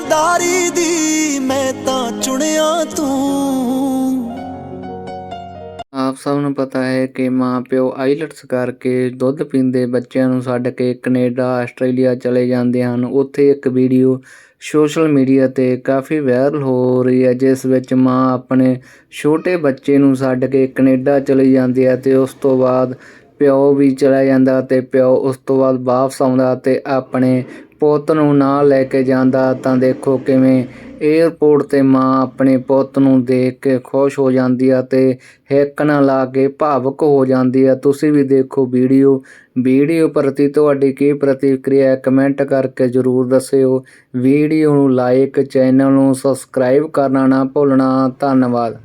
ਦੁਨੀਆਦਾਰੀ ਦੀ ਮੈਂ ਤਾਂ ਚੁਣਿਆ ਤੂੰ। ਆਪ ਸਭ ਨੂੰ ਪਤਾ ਹੈ ਕਿ ਮਾਂ ਪਿਓ ਆਈਲਟਸ ਕਰਕੇ ਦੁੱਧ ਪੀਂਦੇ ਬੱਚਿਆਂ ਨੂੰ ਛੱਡ ਕੇ ਕੈਨੇਡਾ, ਆਸਟ੍ਰੇਲੀਆ ਚਲੇ ਜਾਂਦੇ ਹਨ। ਉੱਥੇ ਇੱਕ ਵੀਡੀਓ ਸੋਸ਼ਲ ਮੀਡੀਆ ਤੇ ਕਾਫੀ ਵਾਇਰਲ ਹੋ ਰਹੀ ਹੈ, ਜਿਸ ਵਿੱਚ ਮਾਂ ਆਪਣੇ ਛੋਟੇ ਬੱਚੇ ਨੂੰ ਛੱਡ ਕੇ ਕੈਨੇਡਾ ਚਲੀ ਜਾਂਦੀ ਹੈ ਤੇ ਉਸ ਤੋਂ ਬਾਅਦ ਪਿਓ ਵੀ ਚਲਾ ਜਾਂਦਾ ਤੇ ਪਿਓ ਉਸ ਤੋਂ ਬਾਅਦ ਵਾਪਸ ਆਉਂਦਾ ਤੇ ਆਪਣੇ ਪੁੱਤ ਨੂੰ ਨਾਲ ਲੈ ਕੇ ਜਾਂਦਾ ਤਾਂ ਦੇਖੋ ਕਿਵੇਂ ਏਅਰਪੋਰਟ ਤੇ ਮਾਂ ਆਪਣੇ ਪੁੱਤ ਨੂੰ ਦੇਖ ਕੇ ਖੁਸ਼ ਹੋ ਜਾਂਦੀ ਆ ਅਤੇ ਹਿੱਕ ਨਾਲ ਲਾ ਕੇ ਭਾਵੁਕ ਹੋ ਜਾਂਦੀ ਆ। ਤੁਸੀਂ ਵੀ ਦੇਖੋ ਵੀਡੀਓ। ਵੀਡੀਓ ਪ੍ਰਤੀ ਤੁਹਾਡੀ ਕੀ ਪ੍ਰਤੀਕਿਰਿਆ ਕਮੈਂਟ ਕਰਕੇ ਜਰੂਰ ਦੱਸਿਓ। ਵੀਡੀਓ ਨੂੰ ਲਾਈਕ ਚੈਨਲ ਨੂੰ ਸਬਸਕ੍ਰਾਈਬ ਕਰਨਾ ਨਾ ਭੁੱਲਣਾ। ਧੰਨਵਾਦ।